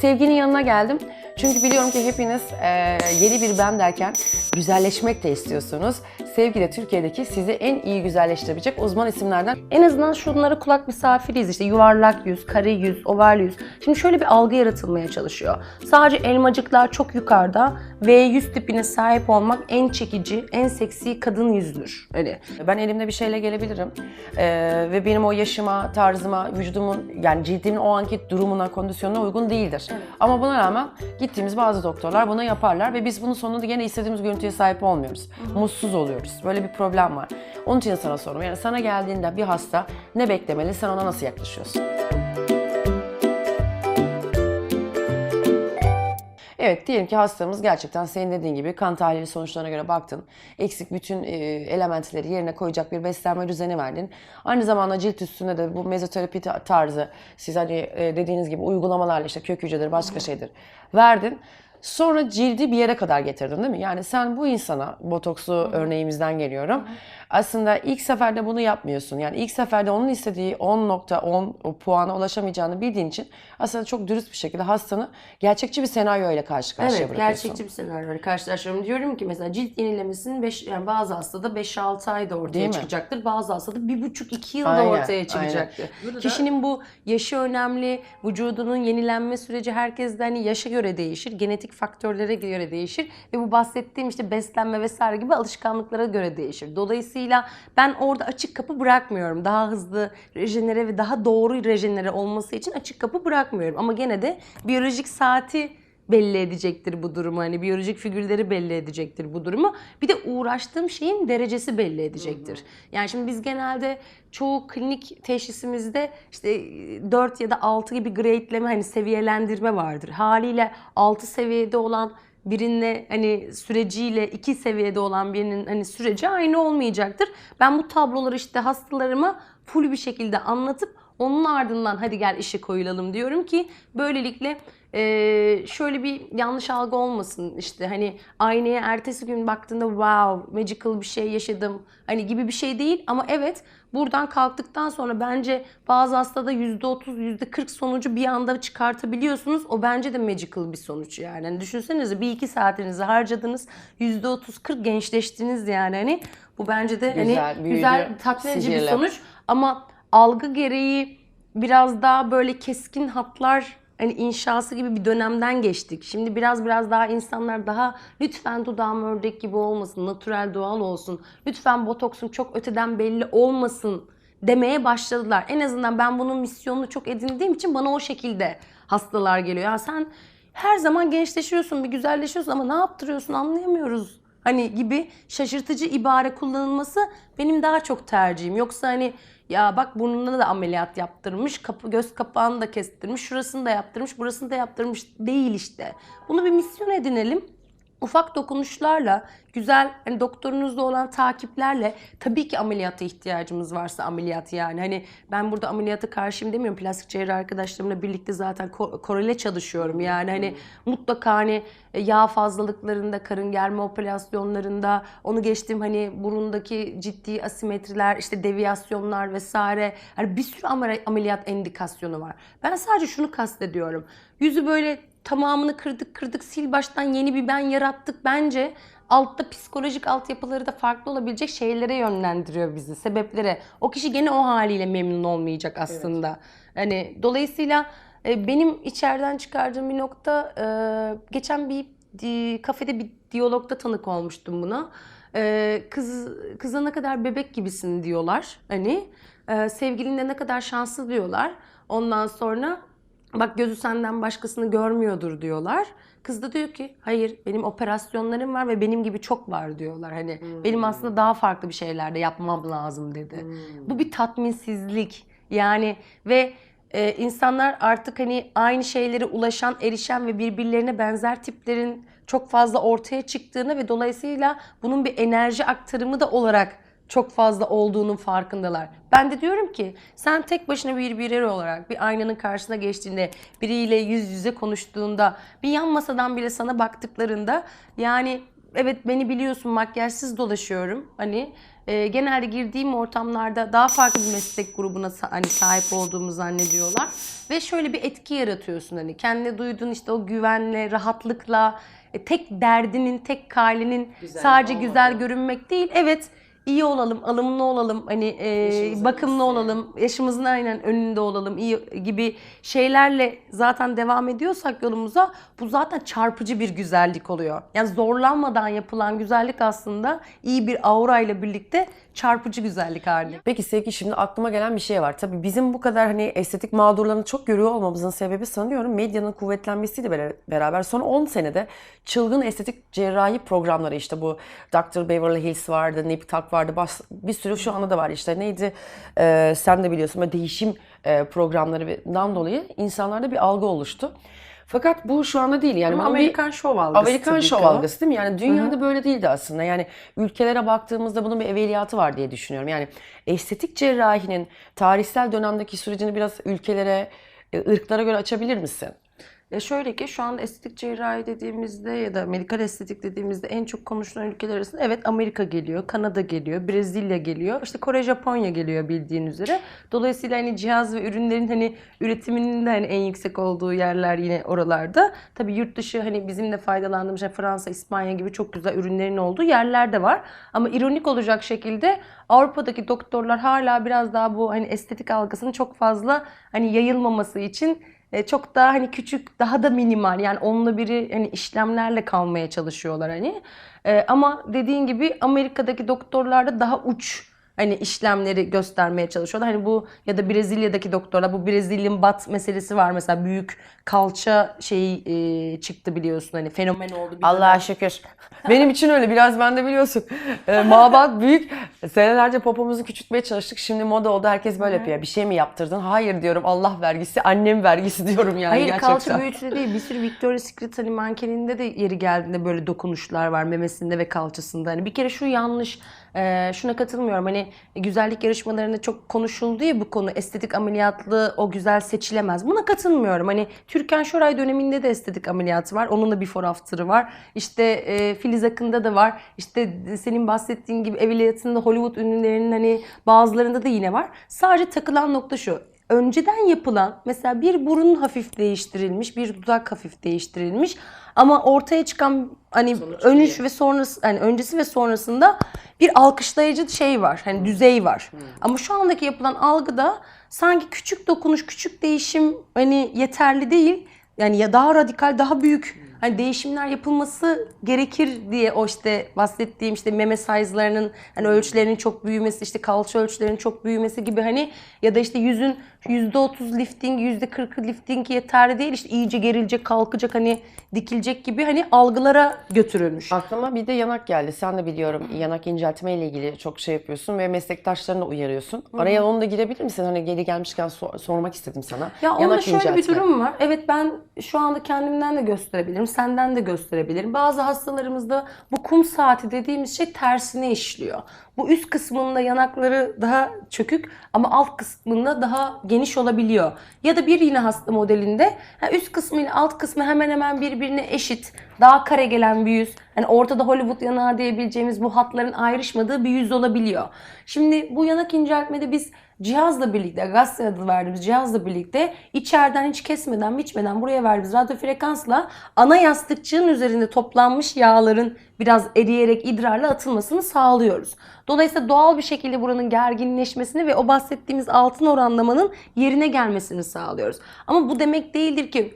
Sevginin yanına geldim. Çünkü biliyorum ki hepiniz e, yeni bir ben derken güzelleşmek de istiyorsunuz. Sevgi de Türkiye'deki sizi en iyi güzelleştirebilecek uzman isimlerden. En azından şunlara kulak misafiriyiz işte yuvarlak yüz, kare yüz, oval yüz. Şimdi şöyle bir algı yaratılmaya çalışıyor. Sadece elmacıklar çok yukarıda ve yüz tipine sahip olmak en çekici, en seksi kadın yüzdür. Öyle. Ben elimde bir şeyle gelebilirim E, ve benim o yaşıma, tarzıma, vücudumun yani cildimin o anki durumuna, kondisyonuna uygun değildir. Ama buna rağmen gittiğimiz bazı doktorlar bunu yaparlar ve biz bunun sonunda yine istediğimiz görüntüye sahip olmuyoruz. Mutsuz oluyoruz. Böyle bir problem var. Onun için sana sorum. Yani sana geldiğinde bir hasta ne beklemeli? Sen ona nasıl yaklaşıyorsun? Evet diyelim ki hastamız gerçekten senin dediğin gibi kan tahlili sonuçlarına göre baktın. Eksik bütün e, elementleri yerine koyacak bir beslenme düzeni verdin. Aynı zamanda cilt üstünde de bu mezoterapi ta- tarzı siz hani e, dediğiniz gibi uygulamalarla işte kök hücredir başka şeydir verdin. Sonra cildi bir yere kadar getirdin değil mi? Yani sen bu insana, botoksu örneğimizden geliyorum. Aslında ilk seferde bunu yapmıyorsun. Yani ilk seferde onun istediği 10.10 o puana ulaşamayacağını bildiğin için aslında çok dürüst bir şekilde hastanı gerçekçi bir senaryo ile karşı karşıya Evet, bırakıyorsun. gerçekçi bir senaryoyla karşılaşıyorum. Diyorum ki mesela cilt yenilemesinin beş, yani bazı hastada 5-6 ayda ortaya Değil mi? çıkacaktır. Bazı hastada 1,5-2 yılda Aynen, ortaya çıkacaktır. Kişinin bu yaşı önemli, vücudunun yenilenme süreci herkesten hani yaşa göre değişir, genetik faktörlere göre değişir ve bu bahsettiğim işte beslenme vesaire gibi alışkanlıklara göre değişir. Dolayısıyla ben orada açık kapı bırakmıyorum. Daha hızlı rejenere ve daha doğru rejenere olması için açık kapı bırakmıyorum. Ama gene de biyolojik saati belli edecektir bu durumu. Hani biyolojik figürleri belli edecektir bu durumu. Bir de uğraştığım şeyin derecesi belli edecektir. Yani şimdi biz genelde çoğu klinik teşhisimizde işte 4 ya da 6 gibi grade'leme hani seviyelendirme vardır. Haliyle 6 seviyede olan birinle hani süreciyle iki seviyede olan birinin hani süreci aynı olmayacaktır. Ben bu tabloları işte hastalarıma full bir şekilde anlatıp onun ardından hadi gel işe koyulalım diyorum ki böylelikle eee, şöyle bir yanlış algı olmasın işte hani aynaya ertesi gün baktığında wow magical bir şey yaşadım hani gibi bir şey değil. Ama evet buradan kalktıktan sonra bence bazı hastada %30 %40 sonucu bir anda çıkartabiliyorsunuz. O bence de magical bir sonuç yani. Hani düşünsenize bir iki saatinizi harcadınız %30-40 gençleştiniz yani. Hani bu bence de Güzel, hani büyüdü, güzel tatmin edici bir sonuç. Ama algı gereği biraz daha böyle keskin hatlar hani inşası gibi bir dönemden geçtik. Şimdi biraz biraz daha insanlar daha lütfen dudağım ördek gibi olmasın, natürel doğal olsun. Lütfen botoksum çok öteden belli olmasın demeye başladılar. En azından ben bunun misyonunu çok edindiğim için bana o şekilde hastalar geliyor. Ya sen her zaman gençleşiyorsun, bir güzelleşiyorsun ama ne yaptırıyorsun anlayamıyoruz. Hani gibi şaşırtıcı ibare kullanılması benim daha çok tercihim. Yoksa hani ya bak burnuna da ameliyat yaptırmış, kapı göz kapağını da kestirmiş, şurasını da yaptırmış, burasını da yaptırmış değil işte. Bunu bir misyon edinelim. Ufak dokunuşlarla, güzel hani doktorunuzla olan takiplerle tabii ki ameliyata ihtiyacımız varsa ameliyat yani. Hani ben burada ameliyata karşıyım demiyorum. Plastik cerrahi arkadaşlarımla birlikte zaten ko- korele çalışıyorum. Yani hani mutlaka hani e, yağ fazlalıklarında, karın germe operasyonlarında, onu geçtim hani burundaki ciddi asimetriler, işte deviyasyonlar vesaire. Hani bir sürü amel- ameliyat endikasyonu var. Ben sadece şunu kastediyorum. Yüzü böyle tamamını kırdık kırdık sil baştan yeni bir ben yarattık bence altta psikolojik altyapıları da farklı olabilecek şeylere yönlendiriyor bizi sebeplere. O kişi gene o haliyle memnun olmayacak aslında. Hani dolayısıyla e, benim içeriden çıkardığım bir nokta e, geçen bir kafede bir diyalogda tanık olmuştum buna. E, kız kıza ne kadar bebek gibisin diyorlar. Hani sevgilinle ne kadar şanslı diyorlar. Ondan sonra Bak gözü senden başkasını görmüyordur diyorlar. Kız da diyor ki hayır benim operasyonlarım var ve benim gibi çok var diyorlar. Hani benim aslında daha farklı bir şeyler de yapmam lazım dedi. Bu bir tatminsizlik. Yani ve e, insanlar artık hani aynı şeylere ulaşan, erişen ve birbirlerine benzer tiplerin çok fazla ortaya çıktığını ve dolayısıyla bunun bir enerji aktarımı da olarak çok fazla olduğunun farkındalar. Ben de diyorum ki sen tek başına bir birey olarak bir aynanın karşısına geçtiğinde biriyle yüz yüze konuştuğunda bir yan masadan bile sana baktıklarında yani evet beni biliyorsun makyajsız dolaşıyorum hani e, genelde girdiğim ortamlarda daha farklı bir meslek grubuna hani sahip olduğumu zannediyorlar. Ve şöyle bir etki yaratıyorsun hani kendine duyduğun işte o güvenle, rahatlıkla, e, tek derdinin, tek kalinin sadece güzel görünmek değil. Evet iyi olalım, alımlı olalım, hani e, bakımlı olalım, yaşımızın aynen önünde olalım iyi gibi şeylerle zaten devam ediyorsak yolumuza bu zaten çarpıcı bir güzellik oluyor. Yani zorlanmadan yapılan güzellik aslında iyi bir aura ile birlikte çarpıcı güzellik haline. Peki Sevgi şimdi aklıma gelen bir şey var. Tabii bizim bu kadar hani estetik mağdurlarını çok görüyor olmamızın sebebi sanıyorum medyanın kuvvetlenmesiyle bera- beraber son 10 senede çılgın estetik cerrahi programları işte bu Dr. Beverly Hills vardı, Nip Tuck vardı, bas- bir sürü şu anda da var işte neydi Ee, sen de biliyorsun böyle değişim e, programlarından dolayı insanlarda bir algı oluştu. Fakat bu şu anda değil yani Ama bunun bir- Amerikan şov algısı Amerikan şov ki algısı değil mi? Yani dünyada böyle değildi aslında. Yani ülkelere baktığımızda bunun bir evveliyatı var diye düşünüyorum. Yani estetik cerrahinin tarihsel dönemdeki sürecini biraz ülkelere, e, ırklara göre açabilir misin? Ya şöyle ki şu anda estetik cerrahi dediğimizde ya da medikal estetik dediğimizde en çok konuşulan ülkeler arasında evet Amerika geliyor, Kanada geliyor, Brezilya geliyor, işte Kore, Japonya geliyor bildiğin üzere. Dolayısıyla hani cihaz ve ürünlerin hani üretiminin de hani en yüksek olduğu yerler yine oralarda. Tabii yurt dışı hani bizim de faydalandığımız şey Fransa, İspanya gibi çok güzel ürünlerin olduğu yerler de var. Ama ironik olacak şekilde Avrupa'daki doktorlar hala biraz daha bu hani estetik algısının çok fazla hani yayılmaması için e, çok daha hani küçük, daha da minimal yani onunla biri hani işlemlerle kalmaya çalışıyorlar hani. E, ama dediğin gibi Amerika'daki doktorlar da daha uç hani işlemleri göstermeye çalışıyorlar. Hani bu ya da Brezilya'daki doktorlar bu Brezilyan bat meselesi var mesela büyük kalça şeyi e, çıktı biliyorsun hani fenomen oldu. Allah'a şükür. Benim için öyle. Biraz ben de biliyorsun. E, mabat büyük. Senelerce popomuzu küçültmeye çalıştık. Şimdi moda oldu. Herkes böyle yapıyor. Bir şey mi yaptırdın? Hayır diyorum. Allah vergisi, annem vergisi diyorum yani Hayır gerçekten. kalça büyütücü değil. Bir sürü Victoria's Secret hani mankeninde de yeri geldiğinde böyle dokunuşlar var memesinde ve kalçasında. Hani bir kere şu yanlış. Ee, şuna katılmıyorum. Hani güzellik yarışmalarında çok konuşuldu ya bu konu. Estetik ameliyatlı o güzel seçilemez. Buna katılmıyorum. Hani Türkan Şoray döneminde de estetik ameliyatı var. Onun da before after'ı var. İşte e, Filiz Akın'da da var. İşte senin bahsettiğin gibi evveliyatında Hollywood ünlülerinin hani bazılarında da yine var. Sadece takılan nokta şu önceden yapılan mesela bir burun hafif değiştirilmiş, bir dudak hafif değiştirilmiş ama ortaya çıkan hani önüş ve sonrası hani öncesi ve sonrasında bir alkışlayıcı şey var. Hani düzey var. Ama şu andaki yapılan algıda sanki küçük dokunuş, küçük değişim hani yeterli değil. Yani ya daha radikal, daha büyük hani değişimler yapılması gerekir diye o işte bahsettiğim işte meme size'larının hani ölçülerinin çok büyümesi, işte kalça ölçülerinin çok büyümesi gibi hani ya da işte yüzün %30 lifting, %40 lifting yeterli değil. işte iyice gerilecek, kalkacak hani dikilecek gibi hani algılara götürülmüş. Aklıma bir de yanak geldi. Sen de biliyorum yanak inceltme ile ilgili çok şey yapıyorsun ve meslektaşlarını da uyarıyorsun. Araya onu da girebilir misin? Hani geri gelmişken sor- sormak istedim sana. Ya onda şöyle bir durum var. Evet ben şu anda kendimden de gösterebilirim, senden de gösterebilirim. Bazı hastalarımızda bu kum saati dediğimiz şey tersine işliyor. Bu üst kısmında yanakları daha çökük ama alt kısmında daha geniş olabiliyor. Ya da bir yine hasta modelinde üst kısmı ile alt kısmı hemen hemen birbirine eşit. Daha kare gelen bir yüz. Hani ortada Hollywood yanağı diyebileceğimiz bu hatların ayrışmadığı bir yüz olabiliyor. Şimdi bu yanak inceltmede biz cihazla birlikte, gazete adı verdiğimiz cihazla birlikte içeriden hiç kesmeden, biçmeden buraya verdiğimiz radyo frekansla ana yastıkçığın üzerinde toplanmış yağların biraz eriyerek idrarla atılmasını sağlıyoruz. Dolayısıyla doğal bir şekilde buranın gerginleşmesini ve o bahsettiğimiz altın oranlamanın yerine gelmesini sağlıyoruz. Ama bu demek değildir ki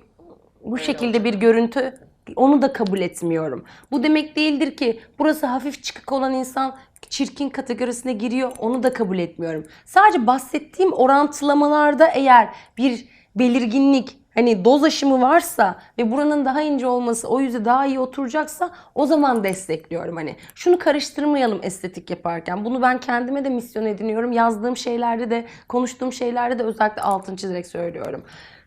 bu şekilde bir görüntü onu da kabul etmiyorum. Bu demek değildir ki burası hafif çıkık olan insan çirkin kategorisine giriyor. Onu da kabul etmiyorum. Sadece bahsettiğim orantılamalarda eğer bir belirginlik hani doz aşımı varsa ve buranın daha ince olması o yüze daha iyi oturacaksa o zaman destekliyorum hani. Şunu karıştırmayalım estetik yaparken. Bunu ben kendime de misyon ediniyorum. Yazdığım şeylerde de konuştuğum şeylerde de özellikle altını çizerek söylüyorum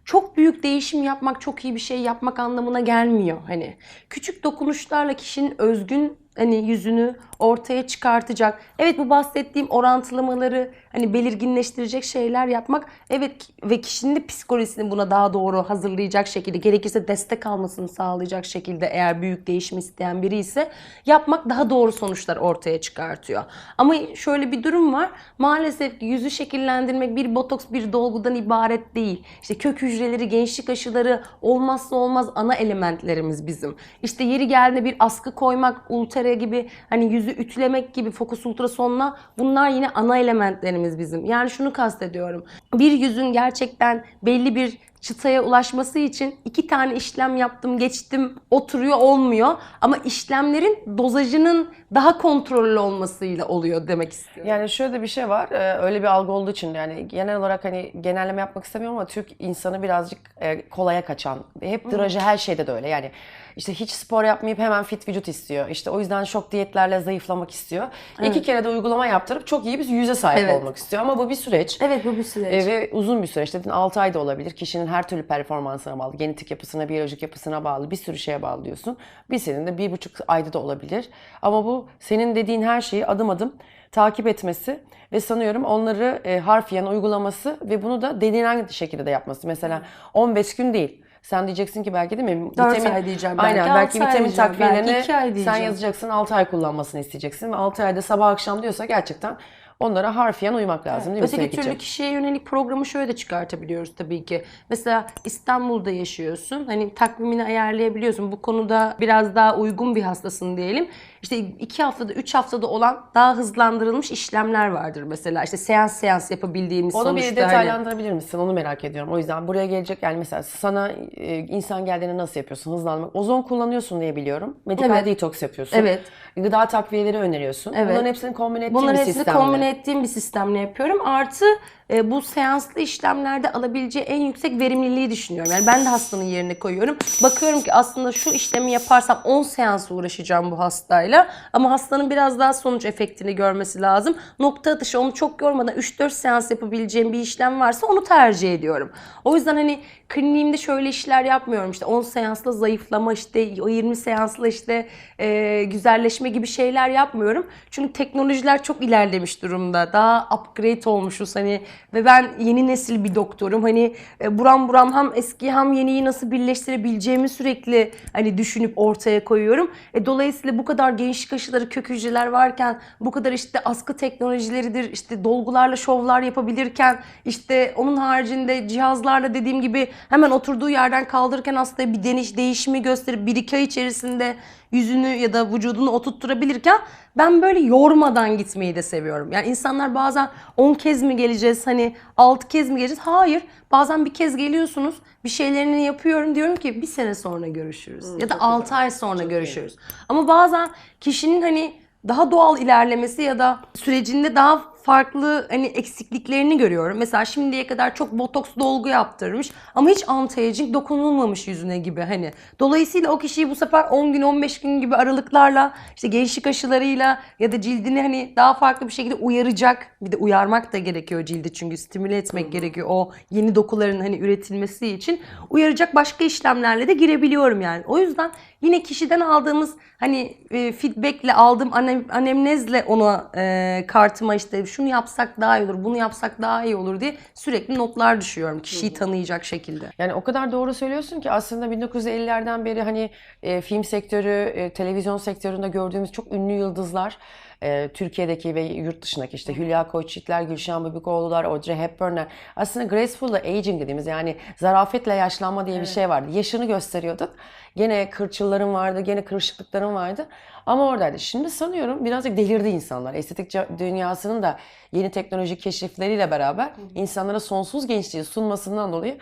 çok büyük değişim yapmak, çok iyi bir şey yapmak anlamına gelmiyor hani. Küçük dokunuşlarla kişinin özgün hani yüzünü ortaya çıkartacak. Evet bu bahsettiğim orantılamaları hani belirginleştirecek şeyler yapmak evet ve kişinin de psikolojisini buna daha doğru hazırlayacak şekilde gerekirse destek almasını sağlayacak şekilde eğer büyük değişim isteyen biri ise yapmak daha doğru sonuçlar ortaya çıkartıyor. Ama şöyle bir durum var. Maalesef yüzü şekillendirmek bir botoks bir dolgudan ibaret değil. İşte kök hücreleri, gençlik aşıları olmazsa olmaz ana elementlerimiz bizim. İşte yeri geldiğinde bir askı koymak, ultra gibi hani yüzü ütülemek gibi fokus ultrasonla bunlar yine ana elementlerimiz bizim. Yani şunu kastediyorum. Bir yüzün gerçekten belli bir çıtaya ulaşması için iki tane işlem yaptım, geçtim, oturuyor olmuyor. Ama işlemlerin dozajının daha kontrollü olmasıyla oluyor demek istiyorum. Yani şöyle bir şey var. e, Öyle bir algı olduğu için yani genel olarak hani genelleme yapmak istemiyorum ama Türk insanı birazcık e, kolaya kaçan. Hep drajı her şeyde de öyle. Yani işte hiç spor yapmayıp hemen fit vücut istiyor. İşte o yüzden şok diyetlerle zayıflamak istiyor. İki kere de uygulama yaptırıp çok iyi bir yüze sahip Evet. olmak istiyor. Ama bu bir süreç. Evet bu bir süreç. E, ve uzun bir süreç. Dedin 6 ay da olabilir. Kişinin her türlü performansına bağlı. Genetik yapısına, biyolojik yapısına bağlı. Bir sürü şeye bağlı diyorsun. Bir senin de bir buçuk ayda da olabilir. Ama bu senin dediğin her şeyi adım adım takip etmesi ve sanıyorum onları e, harfiyen uygulaması ve bunu da denilen şekilde de yapması. Mesela 15 gün değil. Sen diyeceksin ki belki değil mi? Dört ay diyeceğim belki, Aynen belki vitamin takviyelerini sen yazacaksın 6 ay kullanmasını isteyeceksin. Ve 6 ayda sabah akşam diyorsa gerçekten onlara harfiyen uymak lazım değil mi Öteki türlü kişiye yönelik programı şöyle de çıkartabiliyoruz tabii ki. Mesela İstanbul'da yaşıyorsun. Hani takvimini ayarlayabiliyorsun. Bu konuda biraz daha uygun bir hastasın diyelim. İşte iki haftada, üç haftada olan daha hızlandırılmış işlemler vardır mesela. İşte seans seans yapabildiğimiz Onu sonuçta. bir hani- detaylandırabilir misin? Onu merak ediyorum. O yüzden buraya gelecek yani mesela sana e, insan geldiğinde nasıl yapıyorsun? Hızlanmak. Ozon kullanıyorsun diye biliyorum. Medikal Evet. detoks yapıyorsun. Evet. Gıda takviyeleri öneriyorsun. Evet. Bunların hepsini kombine ettiğin Bunların bir hepsini sistemle. kombine ettiğim bir sistemle yapıyorum. Artı e, bu seanslı işlemlerde alabileceği en yüksek verimliliği düşünüyorum. Yani ben de hastanın yerine koyuyorum. Bakıyorum ki aslında şu işlemi yaparsam 10 seans uğraşacağım bu hastayla. Ama hastanın biraz daha sonuç efektini görmesi lazım. Nokta atışı onu çok yormadan 3-4 seans yapabileceğim bir işlem varsa onu tercih ediyorum. O yüzden hani kliniğimde şöyle işler yapmıyorum. İşte 10 seansla zayıflama işte o 20 seansla işte e, güzelleşme gibi şeyler yapmıyorum. Çünkü teknolojiler çok ilerlemiş durumda. Daha upgrade olmuşuz hani ve ben yeni nesil bir doktorum. Hani e, buram buram hem eski hem yeniyi nasıl birleştirebileceğimi sürekli hani düşünüp ortaya koyuyorum. E, dolayısıyla bu kadar gençlik aşıları, kök hücreler varken bu kadar işte askı teknolojileridir, işte dolgularla şovlar yapabilirken işte onun haricinde cihazlarla dediğim gibi hemen oturduğu yerden kaldırırken hastaya bir deniş değişimi gösterip bir iki ay içerisinde yüzünü ya da vücudunu oturtturabilirken ben böyle yormadan gitmeyi de seviyorum. Yani insanlar bazen 10 kez mi geleceğiz hani 6 kez mi geleceğiz? Hayır. Bazen bir kez geliyorsunuz bir şeylerini yapıyorum diyorum ki bir sene sonra görüşürüz. ya da 6 ay sonra görüşürüz. Ama bazen kişinin hani daha doğal ilerlemesi ya da sürecinde daha farklı hani eksikliklerini görüyorum. Mesela şimdiye kadar çok botoks dolgu yaptırmış ama hiç anti-aging dokunulmamış yüzüne gibi hani. Dolayısıyla o kişiyi bu sefer 10 gün 15 gün gibi aralıklarla işte gençlik aşılarıyla ya da cildini hani daha farklı bir şekilde uyaracak. Bir de uyarmak da gerekiyor cildi çünkü stimüle etmek gerekiyor o yeni dokuların hani üretilmesi için. Uyaracak başka işlemlerle de girebiliyorum yani. O yüzden yine kişiden aldığımız hani e, feedbackle aldığım anem, anemnezle ona e, kartıma işte şunu yapsak daha iyi olur, bunu yapsak daha iyi olur diye sürekli notlar düşüyorum kişiyi tanıyacak şekilde. Yani o kadar doğru söylüyorsun ki aslında 1950'lerden beri hani e, film sektörü, e, televizyon sektöründe gördüğümüz çok ünlü yıldızlar e, Türkiye'deki ve yurt dışındaki işte Hülya Koçyiğitler, Gülşen Bubikoğlu'lar, Audrey Hepburn'ler aslında graceful aging dediğimiz yani zarafetle yaşlanma diye bir şey vardı. Yaşını gösteriyordun. Gene kırçılların vardı, gene kırışıklıkların vardı. Ama oradaydı. Şimdi sanıyorum birazcık delirdi insanlar. Estetik dünyasının da yeni teknolojik keşifleriyle beraber insanlara sonsuz gençliği sunmasından dolayı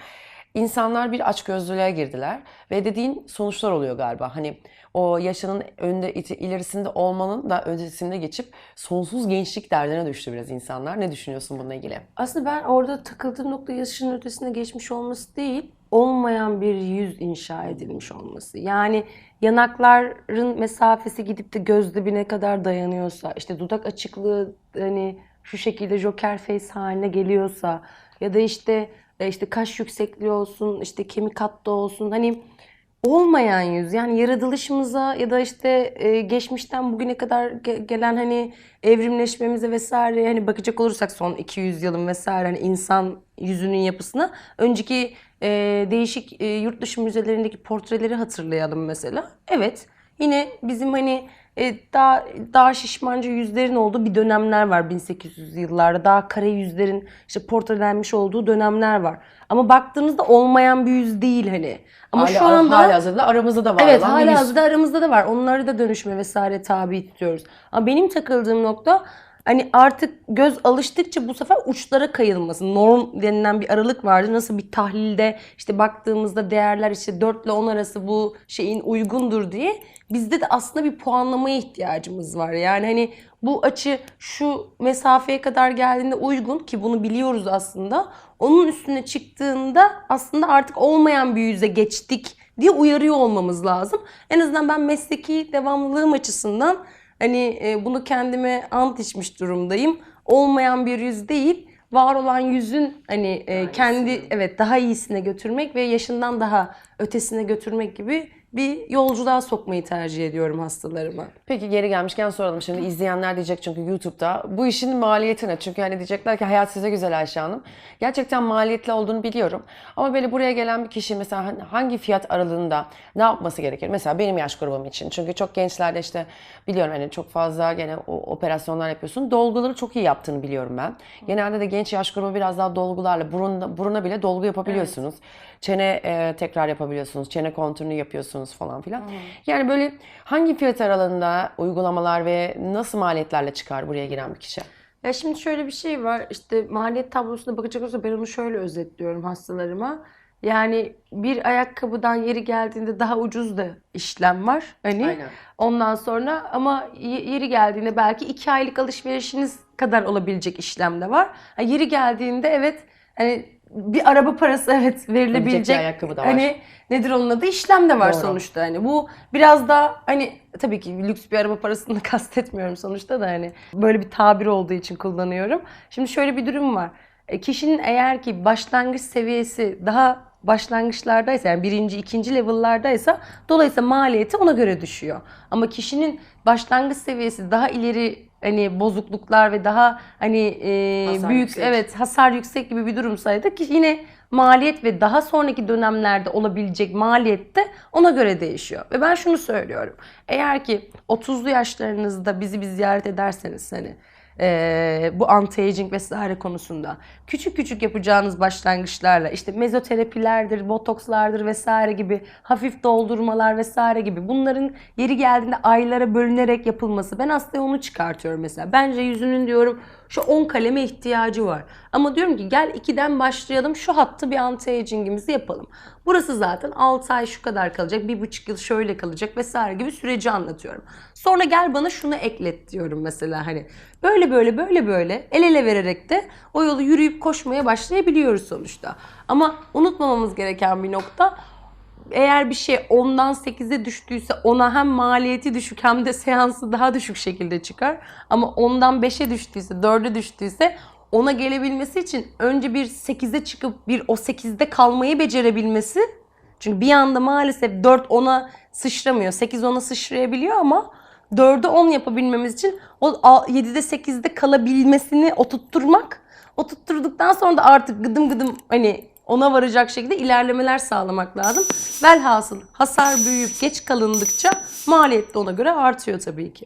insanlar bir açgözlülüğe girdiler ve dediğin sonuçlar oluyor galiba. Hani o yaşının önde ilerisinde olmanın da ötesinde geçip sonsuz gençlik derdine düştü biraz insanlar. Ne düşünüyorsun bununla ilgili? Aslında ben orada takıldığım nokta yaşın ötesine geçmiş olması değil, olmayan bir yüz inşa edilmiş olması. Yani yanakların mesafesi gidip de göz dibine kadar dayanıyorsa, işte dudak açıklığı hani şu şekilde joker face haline geliyorsa ya da işte işte kaş yüksekliği olsun, işte kemik hattı olsun hani olmayan yüz yani yaratılışımıza ya da işte e, geçmişten bugüne kadar ge- gelen hani evrimleşmemize vesaire hani bakacak olursak son 200 yılın vesaire hani insan yüzünün yapısına önceki e, değişik e, yurt dışı müzelerindeki portreleri hatırlayalım mesela. Evet yine bizim hani e, daha daha şişmanca yüzlerin olduğu bir dönemler var 1800 yıllarda. Daha kare yüzlerin işte portrelenmiş olduğu dönemler var. Ama baktığınızda olmayan bir yüz değil hani. Ama hala, şu anda hala hazırda aramızda da var Evet hala hazırda aramızda da var. Onları da dönüşme vesaire tabi tutuyoruz. Ama benim takıldığım nokta hani artık göz alıştıkça bu sefer uçlara kayılması. Norm denilen bir aralık vardı. Nasıl bir tahlilde işte baktığımızda değerler işte 4 ile 10 arası bu şeyin uygundur diye. Bizde de aslında bir puanlamaya ihtiyacımız var. Yani hani bu açı şu mesafeye kadar geldiğinde uygun ki bunu biliyoruz aslında. Onun üstüne çıktığında aslında artık olmayan bir yüze geçtik diye uyarıyor olmamız lazım. En azından ben mesleki devamlılığım açısından hani e, bunu kendime ant içmiş durumdayım. Olmayan bir yüz değil, var olan yüzün hani e, kendi evet daha iyisine götürmek ve yaşından daha ötesine götürmek gibi bir yolculuğa sokmayı tercih ediyorum hastalarıma. Peki geri gelmişken soralım şimdi izleyenler diyecek çünkü YouTube'da bu işin maliyeti ne? Çünkü hani diyecekler ki hayat size güzel Ayşe Hanım. Gerçekten maliyetli olduğunu biliyorum. Ama böyle buraya gelen bir kişi mesela hani hangi fiyat aralığında ne yapması gerekir? Mesela benim yaş grubum için. Çünkü çok gençlerde işte biliyorum hani çok fazla gene operasyonlar yapıyorsun. Dolguları çok iyi yaptığını biliyorum ben. Genelde de genç yaş grubu biraz daha dolgularla burun, buruna bile dolgu yapabiliyorsunuz. Çene e, tekrar yapabiliyorsunuz. Çene kontürünü yapıyorsunuz falan filan. Yani böyle hangi fiyat aralığında uygulamalar ve nasıl maliyetlerle çıkar buraya giren bir kişi? Ya şimdi şöyle bir şey var. İşte maliyet tablosuna bakacak olursa ben onu şöyle özetliyorum hastalarıma. Yani bir ayakkabıdan yeri geldiğinde daha ucuz da işlem var. Hani Aynen. ondan sonra ama yeri geldiğinde belki iki aylık alışverişiniz kadar olabilecek işlem de var. Ha, yeri geldiğinde evet hani bir araba parası evet verilebilecek. ayakkabı da var. Hani nedir onun adı? İşlem de var Doğru. sonuçta hani. Bu biraz da hani tabii ki lüks bir araba parasını kastetmiyorum sonuçta da hani böyle bir tabir olduğu için kullanıyorum. Şimdi şöyle bir durum var. E, Kişinin eğer ki başlangıç seviyesi daha başlangıçlardaysa yani birinci, ikinci level'lardaysa dolayısıyla maliyeti ona göre düşüyor. Ama kişinin başlangıç seviyesi daha ileri hani bozukluklar ve daha hani e, Hasar büyük yüksek. evet hasar yüksek gibi bir durumsaydı ki yine maliyet ve daha sonraki dönemlerde olabilecek maliyet de ona göre değişiyor. Ve ben şunu söylüyorum. Eğer ki 30'lu yaşlarınızda bizi bir ziyaret ederseniz hani eee, bu anti-aging vesaire konusunda küçük küçük yapacağınız başlangıçlarla işte mezoterapilerdir, botokslardır vesaire gibi hafif doldurmalar vesaire gibi bunların yeri geldiğinde aylara bölünerek yapılması ben aslında onu çıkartıyorum mesela. Bence yüzünün diyorum şu 10 kaleme ihtiyacı var. Ama diyorum ki gel 2'den başlayalım şu hattı bir anti-aging'imizi yapalım. Burası zaten 6 ay şu kadar kalacak, 1,5 yıl şöyle kalacak vesaire gibi süreci anlatıyorum. Sonra gel bana şunu eklet diyorum mesela hani. Böyle böyle böyle böyle el ele vererek de o yolu yürüyüp koşmaya başlayabiliyoruz sonuçta. Ama unutmamamız gereken bir nokta eğer bir şey 10'dan 8'e düştüyse ona hem maliyeti düşük hem de seansı daha düşük şekilde çıkar. Ama 10'dan 5'e düştüyse, 4'e düştüyse ona gelebilmesi için önce bir 8'e çıkıp bir o 8'de kalmayı becerebilmesi. Çünkü bir anda maalesef 4 10'a sıçramıyor. 8 10'a sıçrayabiliyor ama 4'e 10 yapabilmemiz için o 7'de 8'de kalabilmesini oturtturmak. Oturtturduktan sonra da artık gıdım gıdım hani ona varacak şekilde ilerlemeler sağlamak lazım. Velhasıl hasar büyüyüp geç kalındıkça maliyet de ona göre artıyor tabii ki.